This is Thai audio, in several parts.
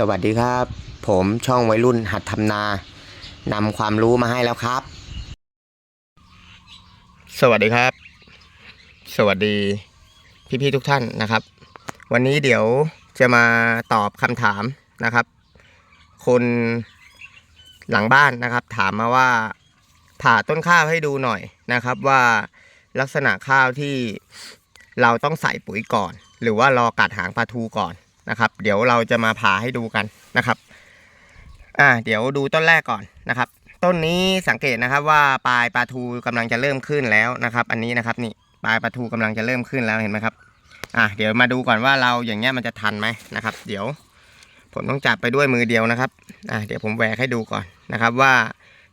สวัสดีครับ ผมช่องวัยรุ่นหัดทำนานำความรู้มาให้แล้วครับ สวัสดีครับ สวัสดีพี่ๆทุกท่านนะครับ วันนี้เดี๋ยวจะมาตอบคำถามนะครับ คนหลังบ้านนะครับ ถามมาว่าผ่าต้นข้าวให้ดูหน่อยนะครับว่าลักษณะข้าวที่เราต้องใส่ปุ๋ยก่อน หรือว่ารอกัดหางปลาทูก่อน นะครับ เดี๋ยวเราจะมาผ่าให้ดูกันนะครับอ่าเดี๋ยวดูต้นแรกก่อนนะครับ ต้นนี้สังเกตนะครับว่าปลายปลาทูกำลังจะเริ่มขึ้นแล้วนะครับ อันนี้นะครับนี่ปลายปลาทูกำลังจะเริ่มขึ้นแล้วเห็นไหมครับอะเดี๋ยวมาดูก่อนว่าเราอย่างเงี้ยมันจะทันไหมนะครับ เดี๋ยวผมต้องจับไปด้วยมือเดียวนะครับอะเดี๋ยวผมแหวกให้ดูก่อนนะครับว่า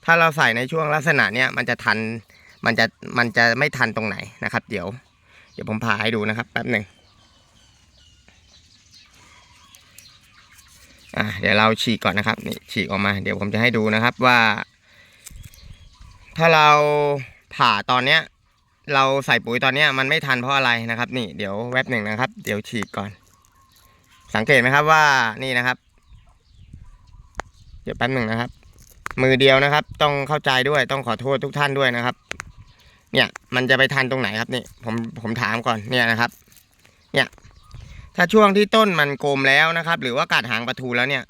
ถ้าเราใส่ในช่วงลักษณะเนี้ยมันจะทันมันจะมันจะไม่ทันตรงไหนนะครับ เดี๋ยว เดี๋ยวผมผ่าให้ดูนะครับแป๊บหนึ่ง อะเดี๋ยวเราฉีกก่อนนะครับนี่ฉีกออกมา เดี๋ยวผมจะให้ดูนะครับว่า ถ้าเราผ่าตอนเนี้ย เราใส่ปุ๋ยตอนเนี้ยมันไม่ทันเพราะอะไรนะครับ นี่เดี๋ยวแวบหนึ่งนะครับ เดี๋ยวฉีกก่อน สังเกตไหมครับว่านี่นะครับ เดี๋ยวแป๊บหนึ่งนะครับ มือเดียวนะครับ ต้องเข้าใจด้วยต้องขอโทษทุกท่านด้วยนะครับ เนี่ยมันจะไปทันตรงไหนครับนี่ผมผมถามก่อนเนี่ยนะครับ เนี่ย ถ้าช่วงที่ต้นมันโกมแล้วนะครับ หรือว่ากัดหางปลาทูแล้วเนี่ย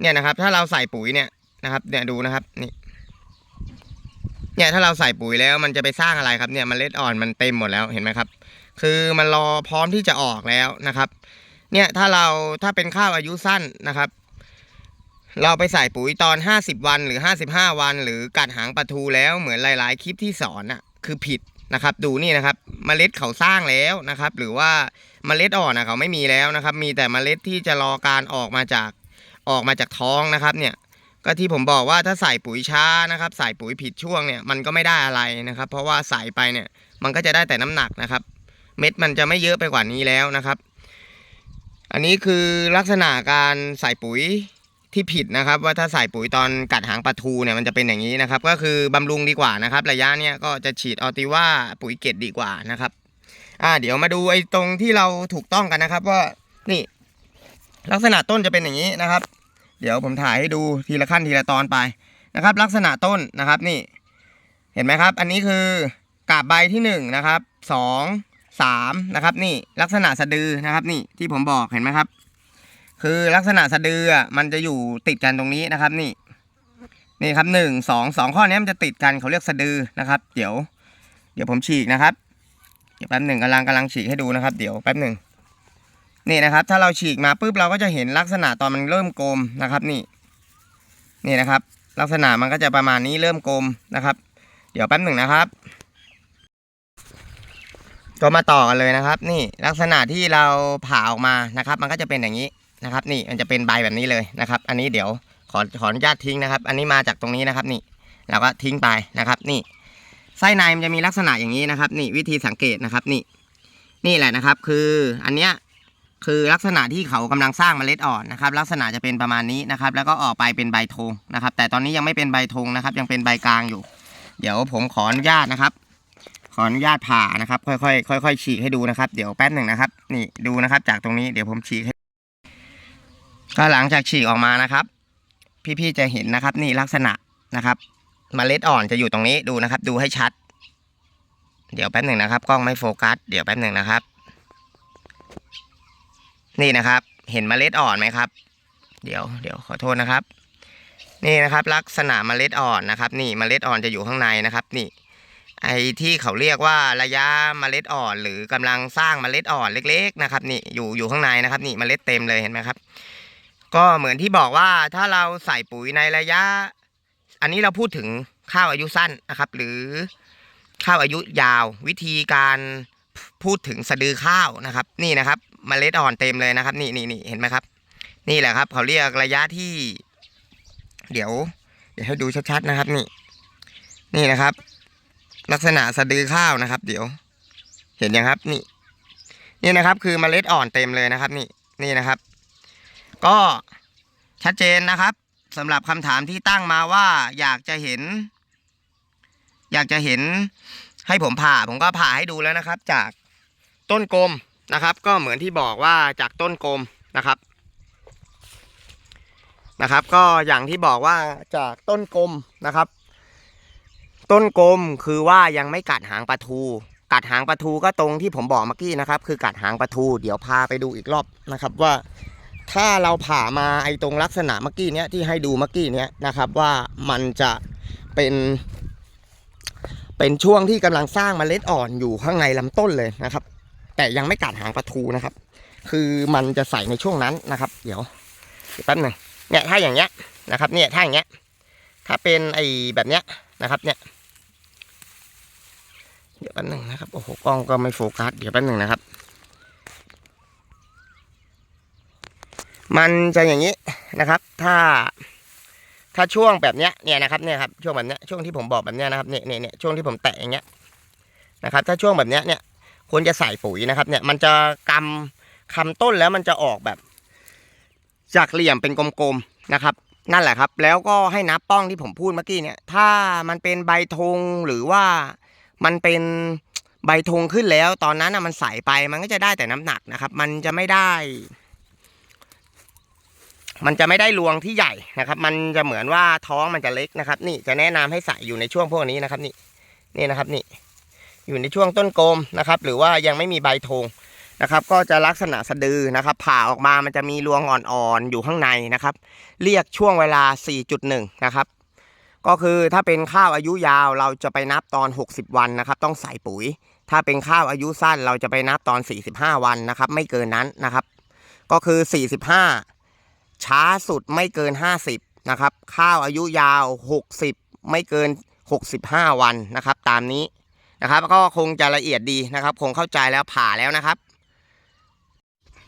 เนี่ยนะครับ ถ้าเราใส่ปุ๋ยเนี่ยนะครับ เนี่ยดูนะครับนี่เนี่ยถ้าเราใส่ปุ๋ยแล้วมันจะไปสร้างอะไรครับเนี่ยมันเล็ดอ่อนมันเต็มหมดแล้วเห็นไหมครับ คือมันรอพร้อมที่จะออกแล้วนะครับ เนี่ยถ้าเราถ้าเป็นข้าวอายุสั้นนะครับ เราไปใส่ปุ๋ยตอน 50 วันหรือ 55 วัน หรือกัดหางปลาทูแล้วเหมือนหลาย ๆ คลิปที่สอนน่ะคือผิด นะครับ ดูนี่นะครับเมล็ดเขาสร้างแล้วนะครับ หรือว่าเมล็ดอ่อนนะเขาไม่มีแล้วนะครับ มีแต่เมล็ดที่จะรอการออกมาจากออกมาจากท้องนะครับเนี่ยก็ที่ผมบอกว่าถ้าใส่ปุ๋ยช้านะครับ ใส่ปุ๋ยผิดช่วงเนี่ยมันก็ไม่ได้อะไรนะครับ เพราะว่าใส่ไปเนี่ยมันก็จะได้แต่น้ำหนักนะครับ เม็ดมันจะไม่เยอะไปกว่านี้แล้วนะครับ อันนี้คือลักษณะการใส่ปุ๋ย ที่ผิดนะครับ ว่าถ้าใส่ปุ๋ยตอนกัดหางปลาทูเนี่ยมันจะเป็นอย่างนี้นะครับ ก็คือบำรุงดีกว่านะครับ ระยะเนี้ยก็จะฉีดออติว่าปุ๋ยเกตดีกว่านะครับ อ่า เดี๋ยวมาดูไอ้ตรงที่เราถูกต้องกันนะครับ ว่านี่ ลักษณะต้นจะเป็นอย่างนี้นะครับ เดี๋ยวผมถ่ายให้ดูทีละขั้นทีละตอนไปนะครับ ลักษณะต้นนะครับนี่ เห็นไหมครับ อันนี้คือกาบใบที่หนึ่งนะครับสองสามนะครับ นี่ลักษณะสะดือนะครับ นี่ที่ผมบอกเห็นไหมครับ คือลักษณะสะดืออะมันจะอยู่ติดกันตรงนี้นะครับ นี่ นี่ครับหนึ่งสองสองข้อนี้มันจะติดกันเขาเรียกสะดือนะครับ เดี๋ยว เดี๋ยวผมฉีกนะครับ เดี๋ยวแป๊บหนึ่งกำลังกำลังฉีกให้ดูนะครับ เดี๋ยวแป๊บหนึ่งนี่นะครับ ถ้าเราฉีกมาปุ๊บเราก็จะเห็นลักษณะตอนมันเริ่มโกลมนะครับ นี่ นี่นะครับ ลักษณะมันก็จะประมาณนี้เริ่มโกลมนะครับ เดี๋ยวแป๊บหนึ่งนะครับก็มาต่อกันเลยนะครับ นี่ลักษณะที่เราผ่าออกมานะครับ มันก็จะเป็นอย่างนี้ นะครับ นี่มันจะเป็นใบแบบนี้เลยนะครับ อันนี้เดี๋ยวขอขออนุญาตทิ้งนะครับ อันนี้มาจากตรงนี้นะครับนี่เราก็ทิ้งไปนะครับ นี่ไส้ในมันจะมีลักษณะอย่างนี้นะครับ นี่วิธีสังเกตนะครับนี่ นี่แหละนะครับ คืออันเนี้ยคือลักษณะที่เขากำลังสร้างเมล็ดอ่อนนะครับ ลักษณะจะเป็นประมาณนี้นะครับ แล้วก็ออกไปเป็นใบธงนะครับ แต่ตอนนี้ยังไม่เป็นใบธงนะครับ ยังเป็นใบกลางอยู่ เดี๋ยวผมขออนุญาตนะครับ ขออนุญาตผ่านะครับ ค่อยๆค่อยๆฉีกให้ดูนะครับ เดี๋ยวแป๊บหนึ่งนะครับ นี่ดูนะครับ จากตรงนี้เดี๋ยวผมฉีกให้ ก็หลังจากฉีกออกมานะครับ พี่ๆจะเห็นนะครับนี่ลักษณะนะครับมเมล็ดอ่อนจะอยู่ตรงนี้ดูนะครับ ดูให้ชัด เดี๋ยวแป๊บหนึ่งนะครับ กล้องไม่โฟกัส เดี๋ยวแป๊บหนึ่งนะครับ นี่นะครับ เห็นเมล็ดอ่อนไหมครับ เดี๋ยวเดี๋ยวขอโทษนะครับ นี่นะครับ ลักษณะเมล็ดอ่อนนะครับ นี่เมล็ดอ่อนจะอยู่ข้างในนะครับ นี่ ไอที่เขาเรียกว่าระยะเมล็ดอ่อน หรือกำลังสร้างเมล็ดอ่อนเล็ก ๆ นะครับ นี่อยู่อยู่ข้างในนะครับ นี่เมล็ดเต็มเลยเห็นไหมครับ ก็เหมือนที่บอกว่าถ้าเราใส่ปุ๋ยในระยะ อันนี้เราพูดถึงข้าวอายุสั้นนะครับ หรือข้าวอายุยาว วิธีการพูดถึงสะดือข้าวนะครับ นี่นะครับเมล็ดอ่อนเต็มเลยนะครับ นี่นี่นี่เห็นไหมครับ นี่แหละครับ เขาเรียกระยะที่ เดี๋ยว เดี๋ยวให้ดูชัดๆนะครับ นี่ นี่นะครับ ลักษณะสะดือข้าวนะครับ เดี๋ยว เห็นยังครับ นี่ นี่นะครับ คือเมล็ดอ่อนเต็มเลยนะครับ นี่นี่นะครับ ก็ชัดเจนนะครับสำหรับคำถามที่ตั้งมาว่าอยากจะเห็น อยากจะเห็นให้ผมผ่าผมก็ผ่าให้ดูแล้วนะครับ จากต้นกลมนะครับ ก็เหมือนที่บอกว่าจากต้นกลมนะครับนะครับ ก็อย่างที่บอกว่าจากต้นกลมนะครับ ต้นกลมคือว่ายังไม่กัดหางปลาทู กัดหางปลาทูก็ตรงที่ผมบอกเมื่อกี้นะครับ คือกัดหางปลาทู เดี๋ยวพาไปดูอีกรอบนะครับว่า ถ้าเราผ่ามาไอตรงลักษณะเมื่อกี้เนี้ยที่ให้ดูเมื่อกี้เนี้ยนะครับว่ามันจะเป็นเป็นช่วงที่กำลังสร้างเมล็ดอ่อนอยู่ข้างในลำต้นเลยนะครับ แต่ยังไม่กัดหางปลาทูนะครับ คือมันจะใส่ในช่วงนั้นนะครับ เดี๋ยวแป๊บหนึงเนี่ยถ้าอย่างเงี้ยนะครับ เนี่ยถ้าอย่างเงี้ย ถ้าเป็นไอแบบเนี้ยนะครับ เนี่ยเดี๋ยวแป๊บหนึงนะครับโอ้โหกล้องก็ไม่โฟกัสเดี๋ยวแป๊บหนึงนะครับ มันจะอย่างนี้นะครับ ถ้าถ้าช่วงแบบเนี้ยเนี่ยนะครับเนี่ยครับช่วงแบบเนี้ยช่วงที่ผมบอกแบบเนี้ยนะครับเนี่ยเนี่ยเนี่ยช่วงที่ผมแตะอย่างเงี้ยนะครับ ถ้าช่วงแบบเนี้ยเนี่ยควรจะใส่ปุ๋ยนะครับ เนี่ยมันจะกำคำต้นแล้วมันจะออกแบบ จากเหลี่ยมเป็นกลมๆนะครับ นั่นแหละครับ แล้วก็ให้นับป้องที่ผมพูดเมื่อกี้เนี่ย ถ้ามันเป็นใบธงหรือว่ามันเป็นใบธงขึ้นแล้ว ตอนนั้นนะมันใส่ไปมันก็จะได้แต่น้ำหนักนะครับ มันจะไม่ได้ มันจะไม่ได้รวงที่ใหญ่นะครับ มันจะเหมือนว่าท้องมันจะเล็กนะครับ นี่จะแนะนำให้ใส่อยู่ในช่วงพวกนี้นะครับ นี่นี่นะครับนี่ อยู่ในช่วงต้นโกลมนะครับ หรือว่ายังไม่มีใบธงนะครับ ก็จะลักษณะสะดือนะครับ ผ่าออกมามันจะมีรวงอ่อนๆอยู่ข้างในนะครับ เรียกช่วงเวลา 4.1 นะครับ ก็คือถ้าเป็นข้าวอายุยาวเราจะไปนับตอน 60 วันนะครับ ต้องใส่ปุ๋ย ถ้าเป็นข้าวอายุสั้นเราจะไปนับตอน 45 วันนะครับ ไม่เกินนั้นนะครับ ก็คือ 45 ช้าสุดไม่เกิน 50 นะครับ ข้าวอายุยาว 60 ไม่เกิน 65 วันนะครับ ตามนี้นะครับ ก็คงจะละเอียดดีนะครับ คงเข้าใจแล้วผ่าแล้วนะครับ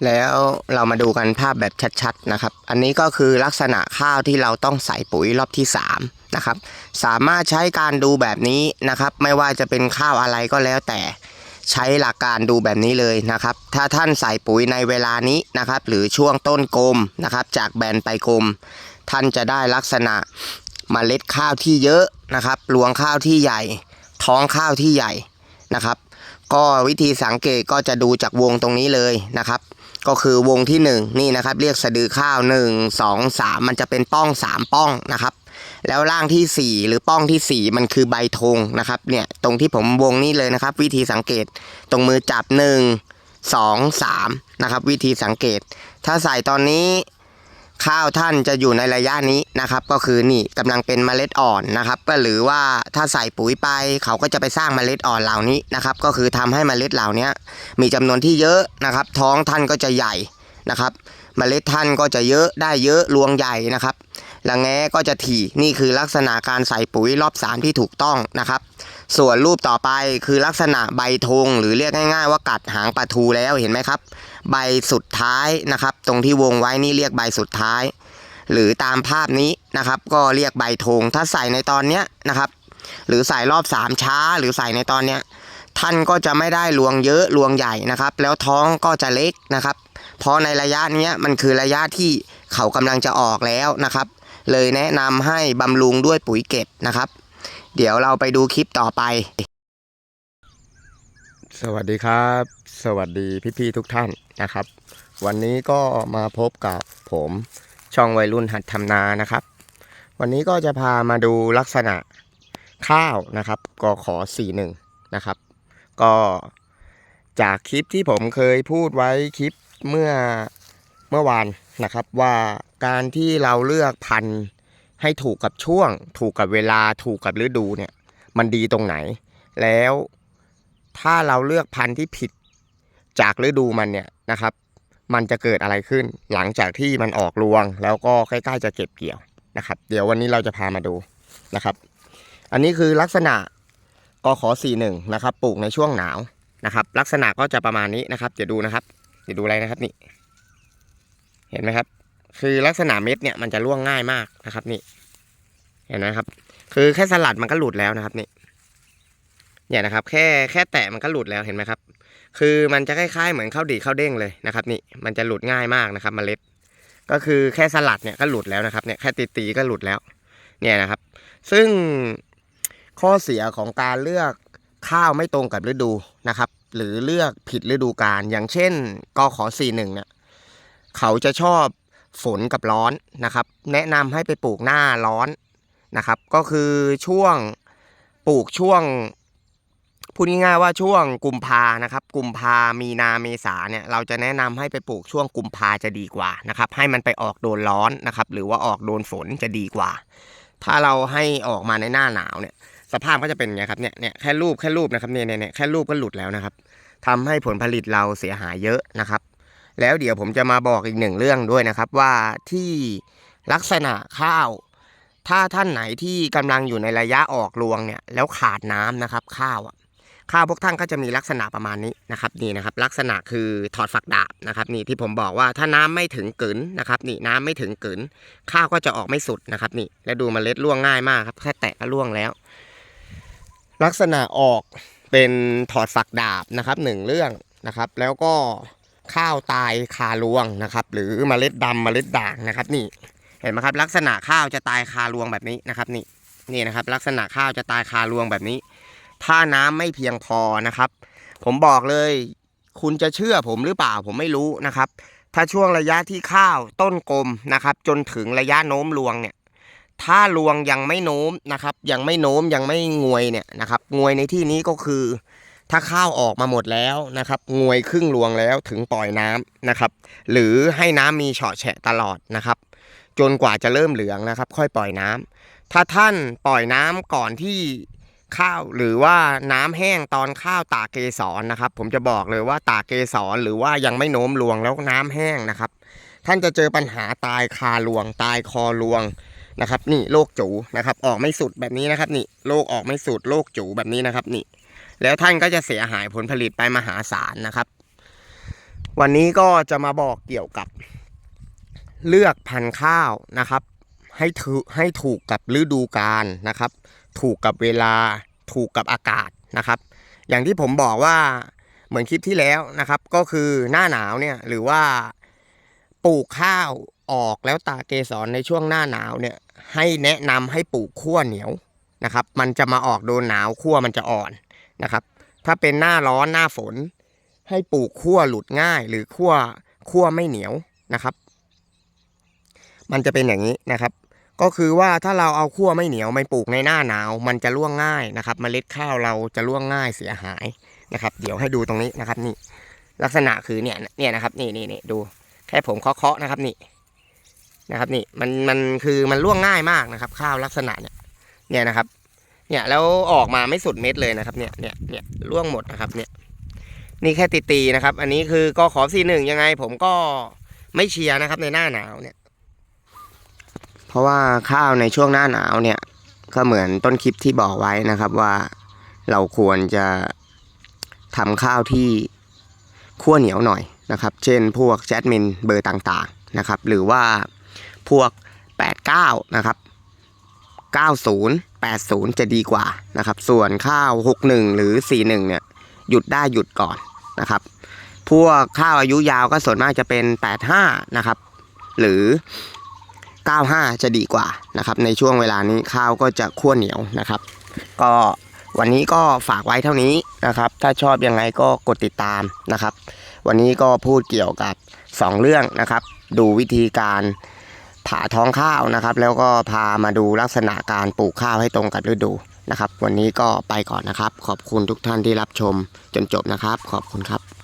แล้วเรามาดูกันภาพแบบชัดๆนะครับ อันนี้ก็คือลักษณะข้าวที่เราต้องใส่ปุ๋ยรอบที่ 3 นะครับ สามารถใช้การดูแบบนี้นะครับ ไม่ว่าจะเป็นข้าวอะไรก็แล้วแต่ ใช้หลักการดูแบบนี้เลยนะครับ ถ้าท่านใส่ปุ๋ยในเวลานี้นะครับ หรือช่วงต้นกลมนะครับ จากแบนไปกลม ท่านจะได้ลักษณะเมล็ดข้าวที่เยอะนะครับรวงข้าวที่ใหญ่ ท้องข้าวที่ใหญ่นะครับ ก็วิธีสังเกตก็จะดูจากวงตรงนี้เลยนะครับ ก็คือวงที่หนึ่งนี่นะครับ เรียกสะดือข้าวหนึ่งสองสามมันจะเป็นป้องสามป้องนะครับ แล้วร่างที่สี่หรือป้องที่สี่มันคือใบธงนะครับเนี่ยตรงที่ผมวงนี้เลยนะครับ วิธีสังเกตตรงมือจับหนึ่งสองสามนะครับวิธีสังเกต ถ้าใส่ตอนนี้ข้าวท่านจะอยู่ในระยะนี้นะครับ ก็คือนี่กำลังเป็นเมล็ดอ่อนนะครับ ก็หรือว่าถ้าใส่ปุ๋ยไปเขาก็จะไปสร้างเมล็ดอ่อนเหล่านี้นะครับ ก็คือทำให้เมล็ดเหล่านี้มีจำนวนที่เยอะนะครับ ท้องท่านก็จะใหญ่นะครับ เมล็ดท่านก็จะเยอะได้เยอะรวงใหญ่นะครับ ละแง้ก็จะถี่นี่คือลักษณะการใส่ปุ๋ยรอบสามที่ถูกต้องนะครับ ส่วนรูปต่อไปคือลักษณะใบธงหรือเรียกง่ายๆ ว่ากัดหางปลาทูแล้วเห็นไหมครับ ใบสุดท้ายนะครับ ตรงที่วงไว้นี่เรียกใบสุดท้าย หรือตามภาพนี้นะครับ ก็เรียกใบธงถ้าใส่ในตอนเนี้ยนะครับ หรือใส่รอบสามช้า หรือใส่ในตอนเนี้ยท่านก็จะไม่ได้รวงเยอะรวงใหญ่นะครับ แล้วท้องก็จะเล็กนะครับ เพราะในระยะนี้มันคือระยะที่เขากำลังจะออกแล้วนะครับ เลยแนะนำให้บำรุงด้วยปุ๋ยเก็บนะครับ เดี๋ยวเราไปดูคลิปต่อไป สวัสดีครับ สวัสดีพี่ๆทุกท่านนะครับ วันนี้ก็มาพบกับผมช่องวัยรุ่นหัดทำนานะครับ วันนี้ก็จะพามาดูลักษณะข้าวนะครับกขอ41นะครับ ก็จากคลิปที่ผมเคยพูดไว้คลิปเมื่อเมื่อวาน นะครับว่าการที่เราเลือกพันธุ์ให้ถูกกับช่วง ถูกกับเวลาถูกกับฤดูเนี่ยมันดีตรงไหน แล้วถ้าเราเลือกพันธุ์ที่ผิดจากฤดูมันเนี่ยนะครับ มันจะเกิดอะไรขึ้น หลังจากที่มันออกรวง แล้วก็ใกล้ๆจะเก็บเกี่ยวนะครับ เดี๋ยววันนี้เราจะพามาดูนะครับ อันนี้คือลักษณะกขอ41นะครับ ปลูกในช่วงหนาวนะครับ ลักษณะก็จะประมาณนี้นะครับเดี๋ยวดูนะครับเดี๋ยวดูอะไรนะครับนี่ เห็นไหมครับ คือลักษณะเม็ดเนี่ยมันจะร่วงง่ายมากนะครับ นี่ เห็นไหมครับ คือแค่สลัดมันก็หลุดแล้วนะครับนี่ เนี่ยนะครับ แค่แค่แตะมันก็หลุดแล้วเห็นไหมครับ คือมันจะคล้ายๆเหมือนข้าวดีข้าวเด้งเลยนะครับ นี่มันจะหลุดง่ายมากนะครับเมล็ด ก็คือแค่สลัดเนี่ยก็หลุดแล้วนะครับเนี่ยแค่ตีๆก็หลุดแล้ว เนี่ยนะครับ ซึ่งข้อเสียของการเลือกข้าวไม่ตรงกับฤดูนะครับ หรือเลือกผิดฤดูกาลอย่างเช่นกขอ41เนี่ย เขาจะชอบฝนกับร้อนนะครับ แนะนำให้ไปปลูกหน้าร้อนนะครับ ก็คือช่วงปลูกช่วงพูดง่ายๆว่าช่วงกุมภานะครับ กุมภามีนาเมษาเนี่ยเราจะแนะนำให้ไปปลูกช่วงกุมภาจะดีกว่านะครับ ให้มันไปออกโดนร้อนนะครับ หรือว่าออกโดนฝนจะดีกว่า ถ้าเราให้ออกมาในหน้าหนาวเนี่ย สภาพก็จะเป็นอย่างครับเนี่ยเนี่ยแค่รูปแค่รูปนะครับเนี่ยเนี่ยเนี่ยแค่รูปก็หลุดแล้วนะครับทำให้ผลผลิตเราเสียหายเยอะนะครับ แล้วเดี๋ยวผมจะมาบอกอีกหนึ่งเรื่องด้วยนะครับว่าที่ลักษณะข้าว ถ้าท่านไหนที่กำลังอยู่ในระยะออกรวงเนี่ยแล้วขาดน้ำนะครับ ข้าวอะข้าวพวกท่านก็จะมีลักษณะประมาณนี้นะครับนี่นะครับ ลักษณะคือถอดฝักดาบนะครับนี่ที่ผมบอกว่าถ้าน้ำไม่ถึงกึ๋นนะครับนี่น้ำไม่ถึงกึ๋นข้าวก็จะออกไม่สุดนะครับนี่แล้วดูเมล็ดร่วงง่ายมากครับแค่แตะก็ร่วงแล้ว ลักษณะออกเป็นถอดฝักดาบนะครับหนึ่งเรื่องนะครับ แล้วก็ ข้าวตายคารวงนะครับ หรือเมล็ดดำเมล็ดด่างนะครับ นี่เห็นไหมครับ ลักษณะข้าวจะตายคารวงแบบนี้นะครับนี่นี่นะครับ ลักษณะข้าวจะตายคารวงแบบนี้ ถ้าน้ำไม่เพียงพอนะครับ ผมบอกเลย คุณจะเชื่อผมหรือเปล่าผมไม่รู้นะครับ ถ้าช่วงระยะที่ข้าวต้นกลมนะครับ จนถึงระยะโน้มรวงเนี่ยถ้ารวงยังไม่โน้มนะครับ ยังไม่โน้มยังไม่งวยเนี่ยนะครับงวยในที่นี้ก็คือ ถ้าข้าวออกมาหมดแล้วนะครับงวยครึ่งรวงแล้วถึงปล่อยน้ำนะครับ หรือให้น้ำมีเฉาะแฉะตลอดนะครับ จนกว่าจะเริ่มเหลืองนะครับ ค่อยปล่อยน้ำถ้าท่านปล่อยน้ำก่อนที่ข้าวหรือว่าน้ำแห้งตอนข้าวตากเกสรนะครับ ผมจะบอกเลยว่าตากเกสรหรือว่ายังไม่โน้มรวงแล้วน้ำแห้งนะครับ ท่านจะเจอปัญหาตายคารวง ตายคอรวงนะครับ นี่โรคจูนะครับ ออกไม่สุดแบบนี้นะครับ นี่โรคออกไม่สุดโรคจูแบบนี้นะครับ นี่ แล้วท่านก็จะเสียหายผลผลิตไปมหาศาลนะครับ วันนี้ก็จะมาบอกเกี่ยวกับเลือกพันธุ์ข้าวนะครับ ให้ถูกให้ถูกกับฤดูกาลนะครับ ถูกกับเวลาถูกกับอากาศนะครับ อย่างที่ผมบอกว่าเหมือนคลิปที่แล้วนะครับ ก็คือหน้าหนาวเนี่ยหรือว่าปลูกข้าวออกแล้วตาเกสรในช่วงหน้าหนาวเนี่ยให้แนะนำให้ปลูกขั้วเหนียวนะครับ มันจะมาออกโดนหนาวขั้วมันจะอ่อน นะครับ ถ้าเป็นหน้าร้อนหน้าฝน ให้ปลูกขั้วหลุดง่าย หรือขั้วขั้วไม่เหนียวนะครับ มันจะเป็นอย่างนี้นะครับ ก็คือว่าถ้าเราเอาขั้วไม่เหนียวไปปลูกในหน้าหนาว มันจะร่วงง่ายนะครับเมล็ดข้าวเราจะร่วงง่ายเสียหายนะครับ เดี๋ยวให้ดูตรงนี้นะครับนี่ ลักษณะคือเนี่ยเนี่ยนะครับ นี่นี่นี่ดูแค่ผมเคาะๆนะครับนี่นะครับนี่มันมันคือมันร่วงง่ายมากนะครับ ข้าวลักษณะเนี่ยเนี่ยนะครับ เนี่ยแล้วออกมาไม่สุดเม็ดเลยนะครับ เนี่ยเนี่ยเนี่ยร่วงหมดนะครับ เนี่ย นี่แค่ตีตีนะครับ อันนี้คือก็ขอสีหนึ่งยังไง ผมก็ไม่เชียร์นะครับในหน้าหนาวเนี่ย เพราะว่าข้าวในช่วงหน้าหนาวเนี่ย ก็เหมือนต้นคลิปที่บอกไว้นะครับว่าเราควรจะทำข้าวที่ขั้วเหนียวหน่อยนะครับ เช่นพวกแจสมินเบอร์ต่างๆนะครับ หรือว่าพวก 89 นะครับ 90 80 จะดีกว่านะครับ ส่วนข้าว 61 หรือ 41 เนี่ย หยุดได้หยุดก่อนนะครับ พวกข้าวอายุยาวก็ส่วนมากจะเป็น 85 นะครับ หรือ 95 จะดีกว่านะครับ ในช่วงเวลานี้ข้าวก็จะขั้วเหนียวนะครับ ก็วันนี้ก็ฝากไว้เท่านี้นะครับ ถ้าชอบยังไงก็กดติดตามนะครับ วันนี้ก็พูดเกี่ยวกับ 2 เรื่องนะครับ ดูวิธีการ ผ่าท้องข้าวนะครับ แล้วก็พามาดูลักษณะการปลูกข้าวให้ตรงกับฤดูนะครับ วันนี้ก็ไปก่อนนะครับ ขอบคุณทุกท่านที่รับชมจนจบนะครับ ขอบคุณครับ